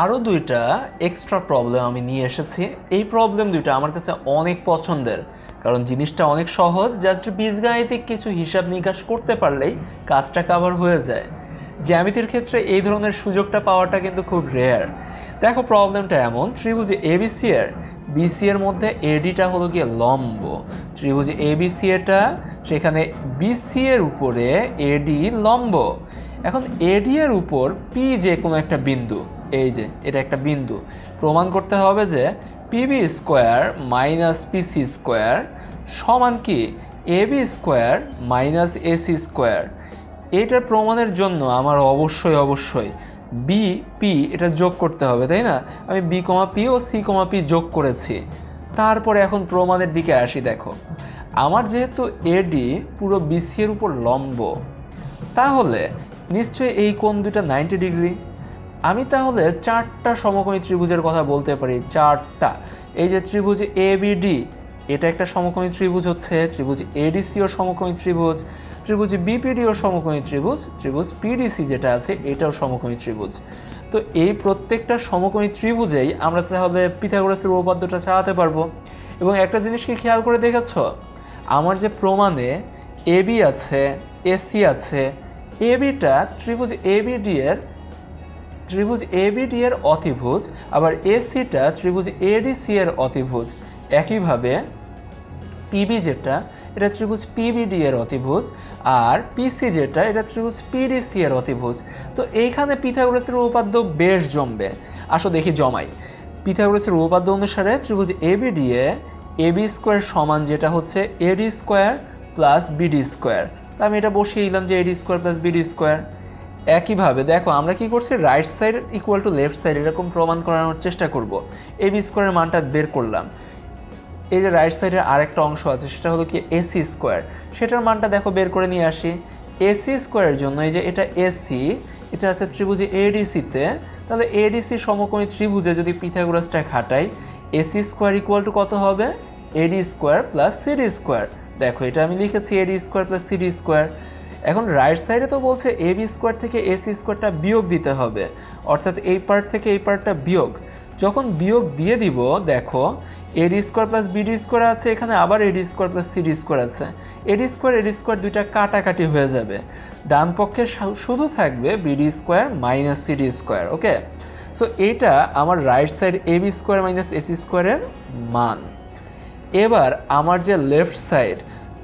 আরও দুইটা extra problem আমি নিয়ে এসেছি। এই প্রবলেম দুইটা আমার কাছে অনেক পছন্দের। কারণ জিনিসটা অনেক সহজ জাস্ট বীজগাণিতিক কিছু হিসাব নিকাশ করতে পারলেই কাজটা কাভার হয়ে যায়। জ্যামিতির ক্ষেত্রে এই ধরনের সুযোগটা পাওয়াটা কিন্তু খুব রেয়ার দেখো প্রবলেমটা এমন, ত্রিভুজ এবিসি এর বিসি এর মধ্যে এডিটা হলো গিয়ে লম্ব। ত্রিভুজ এবিসি এটা, সেখানে বিসি এর উপরে এডি লম্ব। এখন এডি এর উপর পি যে কোনো একটা বিন্দু এই যে, এটা একটা বিন্দু। প্রমাণ করতে হবে যে PB square minus PC square সমান কি? AB square minus AC square. এইটার প্রমাণের জন্য আমার অবশ্যই অবশ্যই বি পি এটা যোগ করতে হবে, তাই না? আমি বি কমা পি ও সি কমা পি যোগ করেছি। তারপরে এখন প্রমাণের দিকে আসি, দেখো। আমার যেহেতু এডি পুরো বিসি এর উপর লম্ব, তাহলে নিশ্চয়ই এই কোণ দুটা নাইনটি ডিগ্রি আমি তাহলে চারটা সমকোণী ত্রিভুজের কথা বলতে পারি, চারটা। এই যে ত্রিভুজ এ ডি এটা একটা সমকোণী ত্রিভুজ হচ্ছে, ত্রিভুজ এডিসিও সমকোণী ত্রিভুজ ত্রিভুজ বিপিডিও সমকোণী ত্রিভুজ ত্রিভুজ পিডিসি যেটা আছে, এটাও সমকোণী ত্রিভুজ। তো এই প্রত্যেকটা সমকোণী ত্রিভুজেই আমরা তাহলে পিথাগোরাসের উপপাদ্যটা চালাতে পারব। এবং একটা জিনিস কি খেয়াল করে দেখেছ? আমার যে প্রমাণে এবি আছে এসি আছে এবিটা ত্রিভুজ এবিডি এর ত্রিভুজ এবিডি এর অতিভুজ, আবার এসিটা ত্রিভুজ এডিসি এর অতিভুজ। একইভাবে পিবি যেটা এটা ত্রিভুজ পিবিডি এর অতিভুজ, আর পিসি যেটা এটা ত্রিভুজ পিডিসি এর অতিভুজ। তো এইখানে পিথাগোরাসের উপপাদ্য বেশ জমবে। আসো দেখি জমাই। পিথাগোরাসের উপপাদ্য অনুসারে ত্রিভুজ এবিডি এ এবি স্কোয়ার সমান যেটা হচ্ছে AD square plus BD square তো আমি এটা বসিয়ে দিলাম যে AD square plus BD square একইভাবে, দেখো, আমরা কি করছি? Right side equal to left side এরকম প্রমাণ করানোর চেষ্টা করব। এ বি স্কোয়ারের মানটা বের করলাম। এই যে রাইট সাইডের আরেকটা অংশ আছে, সেটা হলো কি এসি স্কোয়ার সেটার মানটা দেখো, বের করে নিয়ে আসি। এসি স্কোয়ারের জন্য এই যে এটা এসি এটা আছে ত্রিভুজে এডিসিতে তাহলে এডিসি সমকোণী ত্রিভুজে যদি পিথাগোরাসটা খাটাই এসি স্কোয়ার ইকুয়াল টু কত হবে? AD square plus CD square দেখো, এটা আমি লিখেছি AD square plus CD square এখন রাইট সাইডে তো বলছে এ বি স্কোয়ার থেকে এ সি স্কোয়ারটা বিয়োগ দিতে হবে। অর্থাৎ এই পার্ট থেকে এই পার্টটা বিয়োগ। যখন বিয়োগ দিয়ে দিব, দেখো AD square plus BD square আছে, এখানে আবার AD square plus CD square আছে। এডি স্কোয়ার এডি স্কোয়ার দুইটা কাটাকাটি হয়ে যাবে। ডান পক্ষে শুধু থাকবে BD square minus CD square okay so এটা আমার right side A B square minus AC স্কোয়ারের মান। এবার, আমার যে লেফট সাইড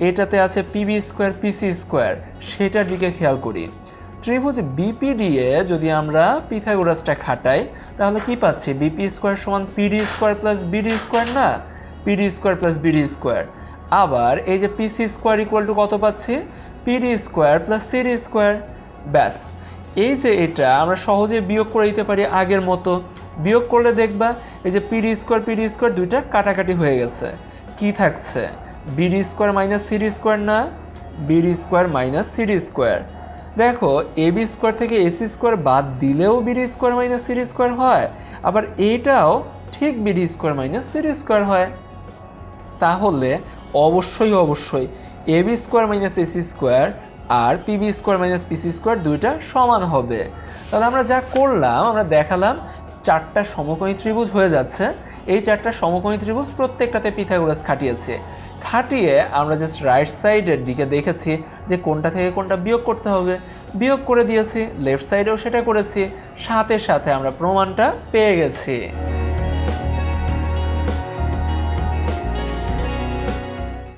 এটাতে আছে পিবি স্কোয়ার পিসি স্কোয়ার সেটার দিকে খেয়াল করি। ত্রিভুজ বিপি দিয়ে যদি আমরা পিথাগোরাসটা খাটাই, তাহলে কি পাচ্ছি? বিপি স্কোয়ার সমান PD square plus BD square না? PD square plus BD square আবার এই যে পিসি স্কোয়ার ইকুয়াল টু কত পাচ্ছি? PD square plus CD square ব্যাস। এই যে এটা আমরা সহজে বিয়োগ করে দিতে পারি আগের মতো। বিয়োগ করলে দেখবা, এই যে পিডি স্কোয়ার পিডি স্কোয়ার দুইটা কাটাকাটি হয়ে গেছে। কি থাকছে? BD square minus CD square না? BD square minus CD square দেখো এবি স্কোয়ার থেকে এসি স্কোয়ার বাদ দিলেও BD square minus CD square হয়, আবার এইটাও ঠিক BD square minus CD square হয়। তাহলে অবশ্যই অবশ্যই A B square minus AC square R PB square minus PC square দুইটা সমান হবে। তাহলে আমরা যা করলাম, আমরা দেখালাম চারটা সমকোণী ত্রিভুজ হয়ে যাচ্ছে। এই চারটা সমকোণী ত্রিভুজ প্রত্যেকটাতে পিথাগোরাস খাটিয়েছে। খাটিয়ে আমরা জাস্ট রাইট সাইডের দিকে দেখেছি যে কোনটা থেকে কোনটা বিয়োগ করতে হবে। বিয়োগ করে দিয়েছি লেফট সাইডেও সেটা করেছি, সাথে সাথে আমরা প্রমাণটা পেয়ে গেছি।